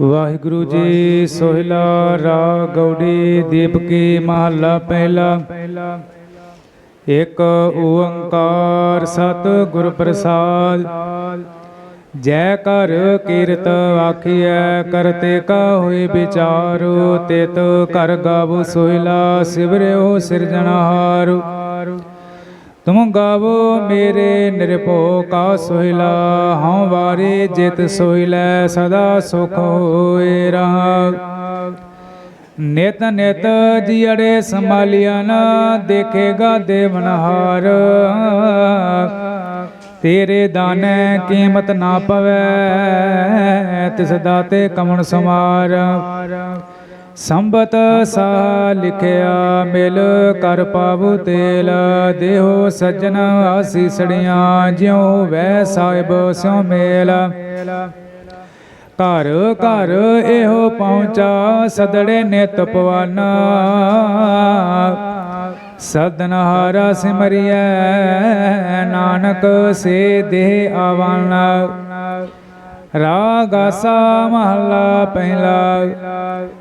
ਵਾਹਿਗੁਰੂ ਜੀ ਸੋਹਿਲਾ ਰਾ ਗੌੜੀ ਦੀਪਕੀ ਮਹੱਲਾ ਪਹਿਲਾ। ਇੱਕ ਓੰਕਾਰ ਸਤ ਗੁਰ ਪ੍ਰਸਾਦ। ਜੈ ਕਰ ਕੀਰਤ ਆਖੀਐ ਕਰਤੇ ਕਾ ਹੋਏ ਵਿਚਾਰੋ, ਤਿਤ ਕਰ ਗਾਵੋ ਸੋਹਿਲਾ, ਸਿਵਰਿਓ ਸਿਰਜਣਹਾਰੂ। ਤੁਮ ਗਾਵੋ ਮੇਰੇ ਨਿਰਭਉ ਕਾ ਸੋਹਿਲਾ, ਹਉ ਵਾਰੇ ਜਿਤ ਸੋਹਿਲੈ, ਸਦਾ ਸੁਖ ਹੋਏ ਰਹਾ ਨਿਤ ਨਿਤ ਜੀੜੇ ਸੰਭਾਲਿਆ ਨਾ, ਦੇਖੇਗਾ ਦੇਵਨਹਾਰ। ਤੇਰੇ ਦਾਨੇ ਕੀਮਤ ਨਾ ਪਵੈ, ਤਿਸ ਦਾਤੇ ਕਮਣ ਸਮਾਰ ਸੰਬਤ ਸਾ ਲਿਖਿਆ ਮਿਲ ਕਰ ਪਾਵੂ ਤੇਲ, ਦੇਹੋ ਸੱਜਣ ਆਸੀਸੜੀਆਂ ਜਿਉ ਵੈ ਸਾਹਿਬ ਸਿਉ ਮੇਲ। ਘਰ ਘਰ ਇਹੋ ਪਹੁੰਚਾ ਸਦੜੇ ਨਿਤ ਪਵਾਨਾ। ਸਦਨਹਾਰਾ ਸਿਮਰਿਐ, ਨਾਨਕ ਸੇ ਦੇਹ ਆਵਾਨਾ ਰਾਗ ਆਸਾ ਮਹਲਾ ਪਹਿਲਾ।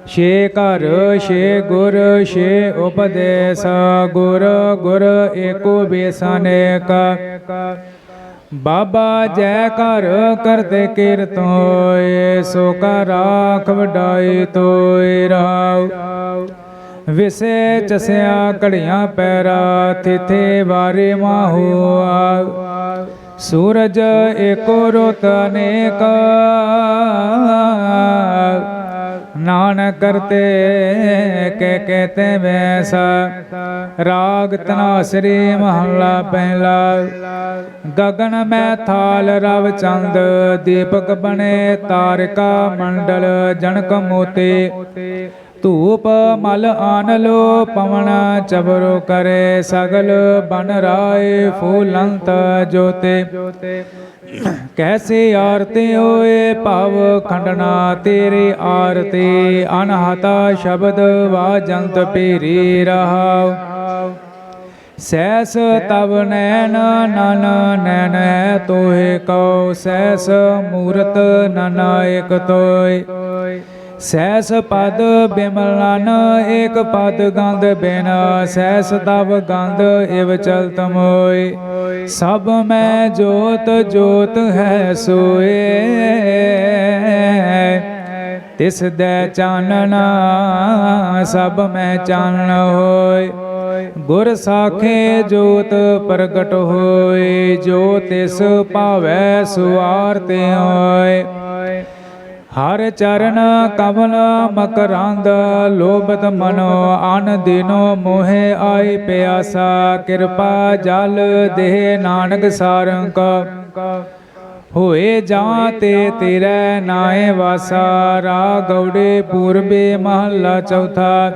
ਛੇ ਘਰ, ਛੇ ਗੁਰ, ਛੇ ਉਪਦੇਸ। ਗੁਰ ਗੁਰ ਏਕੋ ਬੇਸਨੇਕ ਬਾਬਾ ਜੈ ਘਰ ਕਰਤੇ ਕੀਰਤੋਏ ਸੋ ਕਾ ਰਾਖ ਵਡਾਈ ਤੋਏ ਰਾਉ। ਵਿਸੇ ਚਸਿਆ ਘੜੀਆਂ ਪੈਰਾ, ਥਿਥੇ ਵਾਰੇ ਆ ਸੂਰਜ ਏਕੋ ਰੋਤ ਅਨੇਕ। ਨਾਨਕ ਕਰਤੇ, ਕੇ ਕਹਤੇ ਵੈਸਾ। ਰਾਗ ਤਨਾਸਰੀ ਮਹੱਲਾ ਪਹਿਲਾ। ਗਗਨ ਮੈਂ ਥਾਲ ਰਵ ਚੰਦ, ਦੀਪਕ ਬਣੇ ਤਾਰਕਾ ਮੰਡਲ ਜਨਕ ਮੋਤੇ। ਧੂਪ ਮਲ ਆਨ ਲੋ ਪਵਨ, ਚਬਰੋ ਕਰੇ ਸਗਲ ਬਨ ਰਾਏ ਫੂਲੰਤ ਜੋਤੇ। ਕੈਸੇ ਆਰਤੇ ਹੋਏ ਭਵ ਖੰਡਨਾ ਤੇਰੇ ਆਰਤੇ, ਅਨਹਤਾ ਸ਼ਬਦ ਵਾਜੰਤ ਪੀਰੀ ਰਹਾਉ। ਸੈਸ ਤਵ ਨੈਣ ਨਨ, ਨੈਣ ਹੈ ਤੋਏ ਕਉ। ਸੈਸ ਮੂਰਤ ਨਨਾਇਕ ਤੋਏ। ਸੈਸ ਪਦ ਬਿਮਲ ਏਕ ਪਦ ਗੰਧ ਬਿਨ, ਸੈਸ ਤਵ ਗੰਧ ਇਵ ਚਲਤ ਮੋਏ ਸਭ ਮੈਂ ਜੋਤ ਜੋਤ ਹੈ ਸੋਏ। ਤਿਸ ਦੇ ਚਾਨਣਾ, ਸਭ ਮੈਂ ਚਾਨਣ ਹੋਏ। ਗੁਰ ਸਾਖੇ ਜੋਤ ਪ੍ਰਗਟ ਹੋਏ, ਜੋ ਤਿਸ ਭਾਵੈ ਸੁਆਰ ਹੋਏ। ਹਰ ਚਰਨ ਕਮਲ ਮਕਰੰਦ, ਲੋਭਤ ਮਨੋ ਅਨ ਦਿਨੋ ਮੋਹਿ ਆਈ ਪਿਆਸਾ, ਕਿਰਪਾ ਜਲ ਦੇਹ ਨਾਨਕ ਸਾਰੰਕ। ਹੋਏ ਜਾਂ ਤੇ ਤੇਰੇ ਨਾਏ ਵਾਸਾ ਰਾ ਗੌੜੇ ਪੂਰਬੇ ਮਹੱਲਾ ਚੌਥਾ।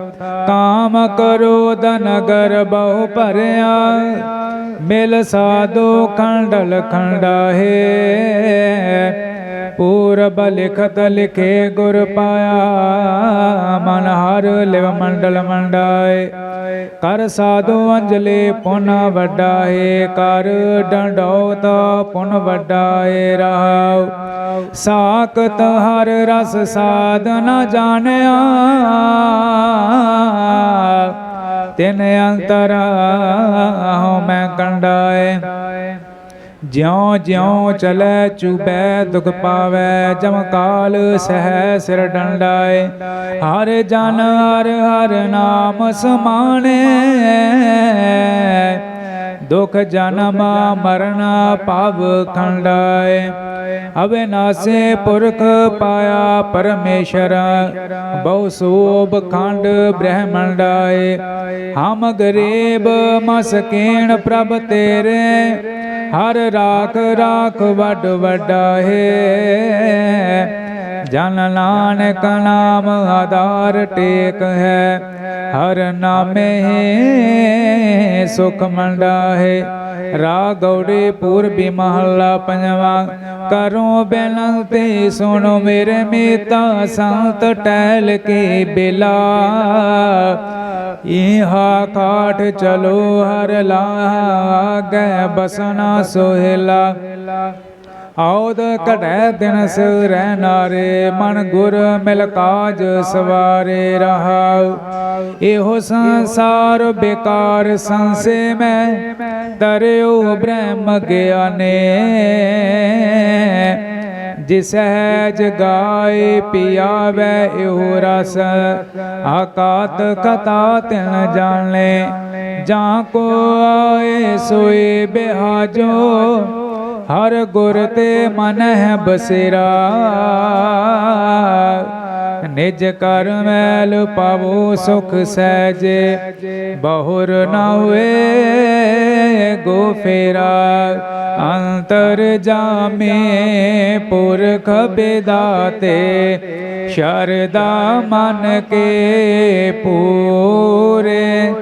ਕਾਮ ਕਰੋ ਨਗਰ ਬਹੁ ਭਰਿਆ, ਮਿਲ ਸਾਧੋ ਖੰਡਲ ਖੰਡਾਹੇ। ਪੂਰਬ ਲਿਖਤ ਲਿਖੇ ਗੁਰ ਪਾਇਆ, ਮਨ ਹਰ ਲਿਵ ਮੰਡਲ ਮੰਡਾਏ। ਕਰ ਸਾਧੂ ਅੰਜਲੀ ਪੁਨ ਵੱਡਾਏ, ਕਰ ਡੰਡੌਤ ਪੁਨ ਵੱਡਾਏ ਰਹਾਉ ਸਾਖਤ ਹਰ ਰਸ ਸਾਧ ਨ ਜਾਣਿਆ, ਤਿਨ ਅੰਤਰ ਹਉ ਮੈਂ ਕੰਡਾਏ। ਜਿਉ ਜਿਉ ਚਲੈ ਚੁਬੈ, ਦੁਖ ਪਾਵੈ, ਜਮ ਕਾਲ ਸਹਿ ਸਿਰ ਡੰਡਾਏ। ਹਰ ਜਨ ਹਰ ਹਰ ਨਾਮ ਸਮਾਣੇ। ਦੁਖ ਜਨਮ ਮਰਨ ਭਵ ਖੰਡਾਏ। ਅਬਿਨਾਸੇ ਪੁਰਖ ਪਾਇਆ ਪਰਮੇਸ਼ਰ, ਬਹੁ ਸੋਭ ਖੰਡ ਬ੍ਰਹਮੰਡਾਏ ਹਮ ਗਰੀਬ ਮਸਕੀਣ ਪ੍ਰਭ ਤੇਰੇ। ਹਰ ਰਾਖ ਰਾਖ ਵੱਡ ਵੱਡਾ ਹੈ ਜਨ ਨਾਨਕ ਨਾਮ ਆਧਾਰ ਟੇਕ ਹੈ। ਹਰ ਨਾਮੇ ਹੀ ਸੁਖ ਮੰਡਾ ਹੈ ਰਾ ਗੌੜੇ ਪੂਰਬੀ ਮਹੱਲਾ ਪੰਜਵਾ। ਕਰੋ ਬੇਨਤੀ ਸੁਣੋ ਮੇਰੇ ਮੀਤਾ ਸੰਤ ਟਹਿਲ ਕੇ ਬਿਲਾ। ਇਹਾ ਕਾਠ ਚਲੋ ਹਰ ਲਾਹਾ ਲਾਗੈ ਬਸਨਾ ਸੋਹਿਲਾ। ਆਉਦ ਘੜੈ ਦਿਨ ਰਹਿ ਨਾਰੇ ਮਨ ਗੁਰ ਮਿਲ ਕਾਜ ਸਵਾਰੇ ਰਹਾਉ ਇਹੋ ਸੰਸਾਰ ਬੇਕਾਰ ਸੰਸੇ ਮੈਂ ਤਰਿਓ ਬ੍ਰਹਮ ਗਿਆਨੇ। ਜਿਸ ਸਹਿਜ ਗਾਏ ਪਿਆਵੇ ਇਹੋ ਰਸ, ਆਕਾਤ ਕਤਾ ਤਿਨ ਜਾਣੇ। ਜਾਂ ਕੋ ਆਏ ਸੋਏ ਬਿਹਾਜੋ, ਹਰ ਗੁਰ ਤੇ ਮਨ ਹੈ ਬਸੇਰਾ। ਨਿਜ ਕਰ ਮੈਲ ਪਾਵੋ ਸੁਖ ਸਹਿਜੇ, ਬਹੁਰ ਨਾ ਹੋਏ। ਗੋ ਫੇਰਾ ਅੰਤਰ ਜਾਮੇ ਪੁਰਖ ਬੇਦਾਤੇ ਸ਼ਰਦਾ ਮਨ ਕੇ ਪੂਰੇ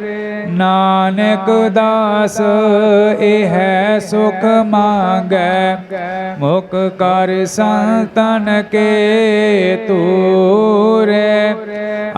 ਨਾਨਕ ਦਾਸ ਇਹ ਹੈ ਸੁਖ ਮੰਗੈ ਮੁਖ ਕਰ ਸੰਤਨ ਕੇ ਤੂਰੇ